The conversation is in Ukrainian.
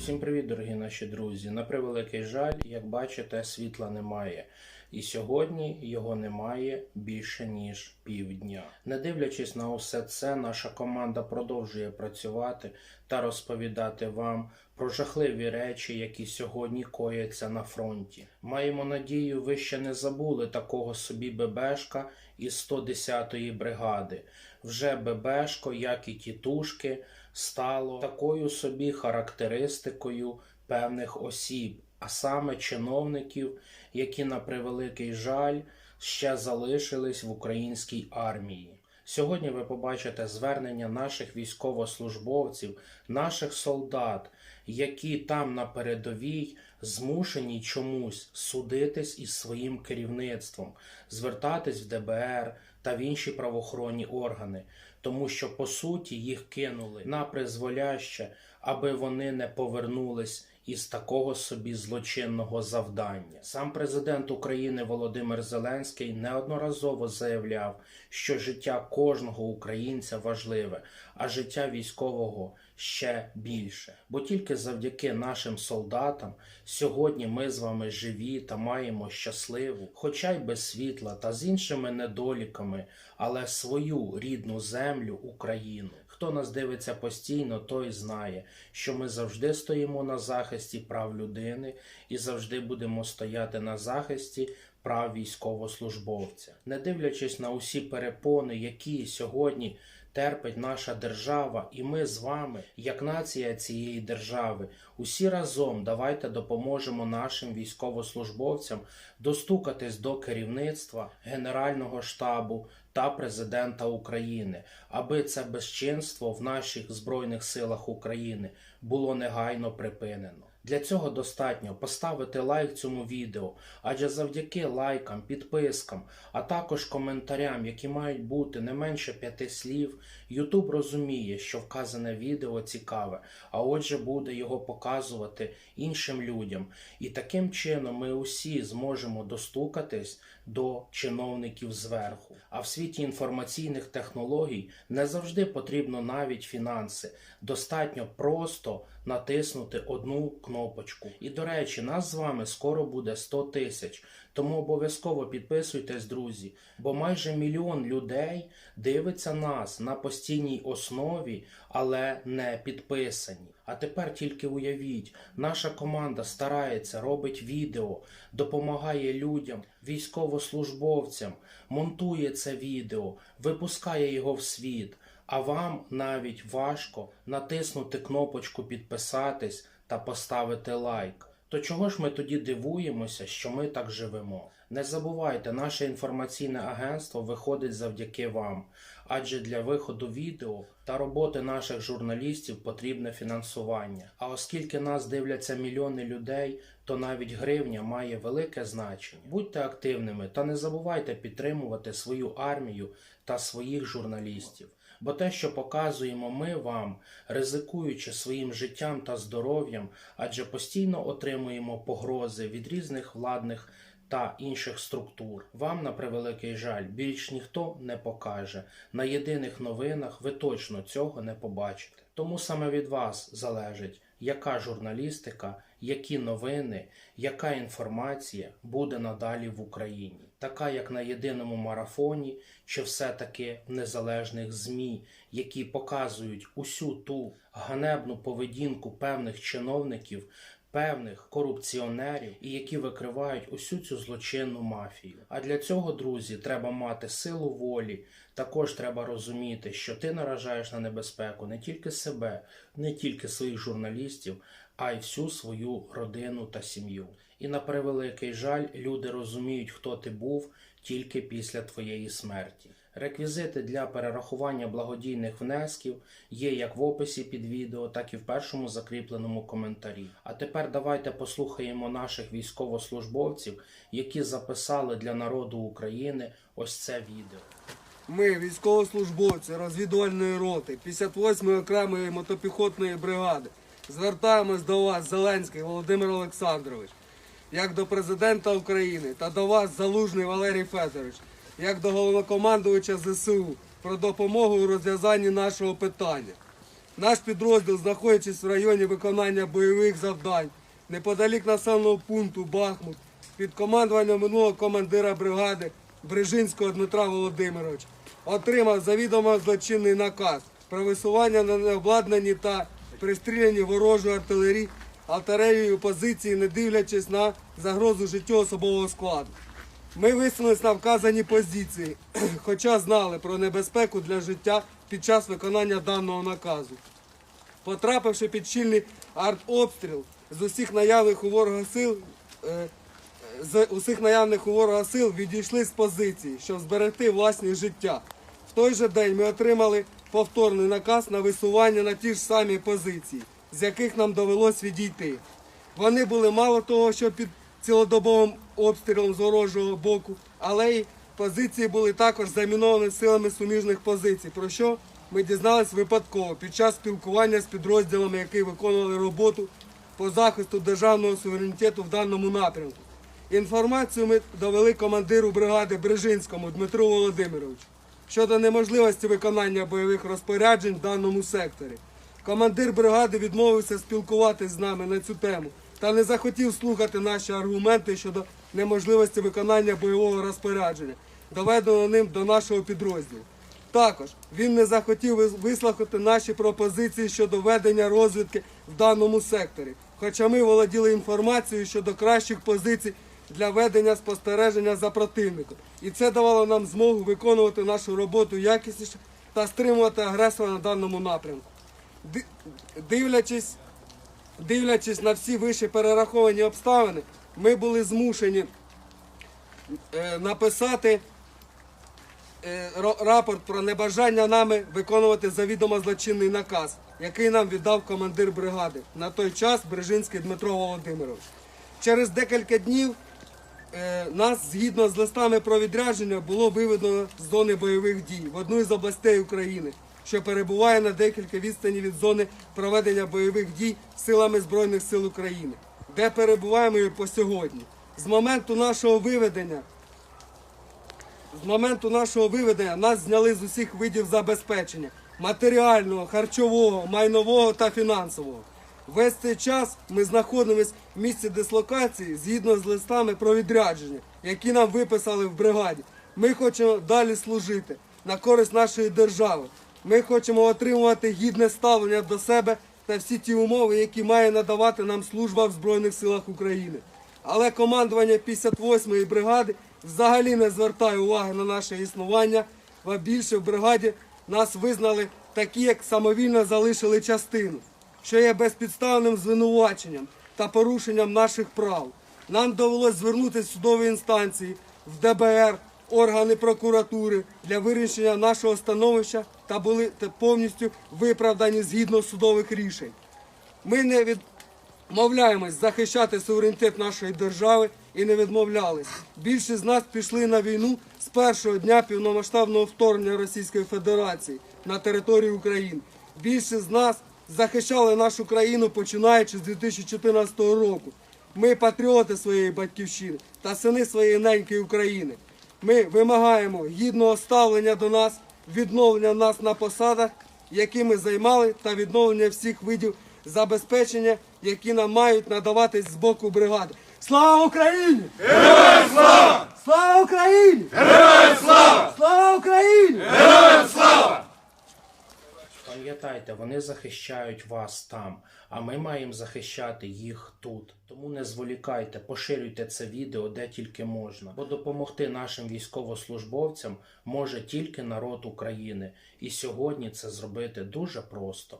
Усім привіт, дорогі наші друзі. На превеликий жаль, як бачите, світла немає. І сьогодні його немає більше ніж півдня. Не дивлячись на усе це, наша команда продовжує працювати та розповідати вам про жахливі речі, які сьогодні кояться на фронті. Маємо надію, ви ще не забули такого собі ББшка із 110-ї бригади. Вже ББшко, як і тітушки, стало такою собі характеристикою певних осіб, а саме чиновників, які на превеликий жаль ще залишились в українській армії. Сьогодні ви побачите звернення наших військовослужбовців, наших солдат, які там на передовій змушені чомусь судитись із своїм керівництвом, звертатись в ДБР та в інші правоохоронні органи, тому що по суті їх кинули на призволяще, аби вони не повернулись із такого собі злочинного завдання. Сам президент України Володимир Зеленський неодноразово заявляв, що життя кожного українця важливе, а життя військового ще більше. Бо тільки завдяки нашим солдатам сьогодні ми з вами живі та маємо щасливу, хоча й без світла та з іншими недоліками, але свою рідну землю Україну. Хто нас дивиться постійно, той знає, що ми завжди стоїмо на захисті прав людини і завжди будемо стояти на захисті прав військовослужбовця, не дивлячись на усі перепони, які сьогодні терпить наша держава, і ми з вами, як нація цієї держави, усі разом давайте допоможемо нашим військовослужбовцям достукатись до керівництва Генерального штабу та президента України, аби це безчинство в наших збройних силах України було негайно припинено. Для цього достатньо поставити лайк цьому відео, адже завдяки лайкам, підпискам, а також коментарям, які мають бути не менше п'яти слів, YouTube розуміє, що вказане відео цікаве, а отже буде його показувати іншим людям. І таким чином ми усі зможемо достукатись до чиновників зверху. А в світі інформаційних технологій не завжди потрібно навіть фінанси. Достатньо просто натиснути одну кнопочку. І до речі, нас з вами скоро буде 100 тисяч. Тому обов'язково підписуйтесь, друзі, бо майже мільйон людей дивиться нас на постійній основі, але не підписані. А тепер тільки уявіть, наша команда старається, робить відео, допомагає людям, військовослужбовцям, монтує це відео, випускає його в світ. А вам навіть важко натиснути кнопочку підписатись та поставити лайк. То чого ж ми тоді дивуємося, що ми так живемо? Не забувайте, наше інформаційне агентство виходить завдяки вам, адже для виходу відео та роботи наших журналістів потрібне фінансування. А оскільки нас дивляться мільйони людей, то навіть гривня має велике значення. Будьте активними та не забувайте підтримувати свою армію та своїх журналістів. Бо те, що показуємо ми вам, ризикуючи своїм життям та здоров'ям, адже постійно отримуємо погрози від різних владних та інших структур. Вам, на превеликий жаль, більш ніхто не покаже. На єдиних новинах ви точно цього не побачите. Тому саме від вас залежить, яка журналістика, які новини, яка інформація буде надалі в Україні, така як на єдиному марафоні, чи все-таки незалежних ЗМІ, які показують усю ту ганебну поведінку певних чиновників, певних корупціонерів і які викривають усю цю злочинну мафію. А для цього, друзі, треба мати силу волі. Також треба розуміти, що ти наражаєш на небезпеку не тільки себе, не тільки своїх журналістів, а й всю свою родину та сім'ю. І на превеликий жаль, люди розуміють, хто ти був тільки після твоєї смерті. Реквізити для перерахування благодійних внесків є як в описі під відео, так і в першому закріпленому коментарі. А тепер давайте послухаємо наших військовослужбовців, які записали для народу України ось це відео. Ми, військовослужбовці розвідувальної роти 58-ї окремої мотопіхотної бригади, звертаємось до вас, Зеленський Володимир Олександрович, як до президента України та до вас, Залужний Валерій Федорович, як до головнокомандувача ЗСУ про допомогу у розв'язанні нашого питання. Наш підрозділ, знаходячись в районі виконання бойових завдань, неподалік населеного пункту Бахмут, під командуванням минулого командира бригади Брижинського Дмитра Володимировича, отримав завідомо злочинний наказ про висування на необладнані та пристріляні ворожої артилерії артилерією позиції, не дивлячись на загрозу життю особового складу. Ми висунулись на вказані позиції, хоча знали про небезпеку для життя під час виконання даного наказу. Потрапивши під щільний артобстріл з усіх наявних у ворога сил, е, з усіх наявних у ворога сил відійшли з позиції, щоб зберегти власні життя. В той же день ми отримали повторний наказ на висування на ті ж самі позиції, з яких нам довелось відійти. Вони були мало того, що під цілодобовим обстрілом з ворожого боку, але й позиції були також заміновані силами суміжних позицій, про що ми дізнались випадково під час спілкування з підрозділами, які виконували роботу по захисту державного суверенітету в даному напрямку. Інформацію ми довели командиру бригади Брижинському Дмитру Володимировичу щодо неможливості виконання бойових розпоряджень в даному секторі. Командир бригади відмовився спілкуватися з нами на цю тему та не захотів слухати наші аргументи щодо неможливості виконання бойового розпорядження, доведеного ним до нашого підрозділу. Також він не захотів вис- вислухати наші пропозиції щодо ведення розвідки в даному секторі, хоча ми володіли інформацією щодо кращих позицій для ведення спостереження за противником. І це давало нам змогу виконувати нашу роботу якісніше та стримувати агресора на даному напрямку. Дивлячись, дивлячись на всі вище перераховані обставини, ми були змушені е, написати е, рапорт про небажання нами виконувати завідомо злочинний наказ, який нам віддав командир бригади на той час Брижинський Дмитро Володимирович. Через декілька днів нас згідно з листами про відрядження було виведено з зони бойових дій в одну із областей України, що перебуває на декілька відстані від зони проведення бойових дій силами Збройних сил України, де перебуваємо і по сьогодні. З моменту нашого виведення з моменту нашого виведення нас зняли з усіх видів забезпечення матеріального, харчового, майнового та фінансового. Весь цей час ми знаходимося в місці дислокації згідно з листами про відрядження, які нам виписали в бригаді. Ми хочемо далі служити на користь нашої держави. Ми хочемо отримувати гідне ставлення до себе та всі ті умови, які має надавати нам служба в Збройних силах України. Але командування 58-ї бригади взагалі не звертає уваги на наше існування, а більше в бригаді нас визнали такі, як самовільно залишили частину, що є безпідставним звинуваченням та порушенням наших прав. Нам довелось звернутися в судові інстанції, в ДБР, органи прокуратури для вирішення нашого становища та були повністю виправдані згідно судових рішень. Ми не відмовляємось захищати суверенітет нашої держави і не відмовлялись. Більшість з нас пішли на війну з першого дня повномасштабного вторгнення Російської Федерації на територію України. Більшість з нас захищали нашу країну починаючи з 2014 року. Ми патріоти своєї батьківщини та сини своєї неньки України. Ми вимагаємо гідного ставлення до нас, відновлення нас на посадах, які ми займали, та відновлення всіх видів забезпечення, які нам мають надаватись з боку бригади. Слава Україні! Героям слава! Слава Україні! Героям слава! Слава Україні! Пам'ятайте, вони захищають вас там, а ми маємо захищати їх тут. Тому не зволікайте, поширюйте це відео де тільки можна. Бо допомогти нашим військовослужбовцям може тільки народ України. І сьогодні це зробити дуже просто.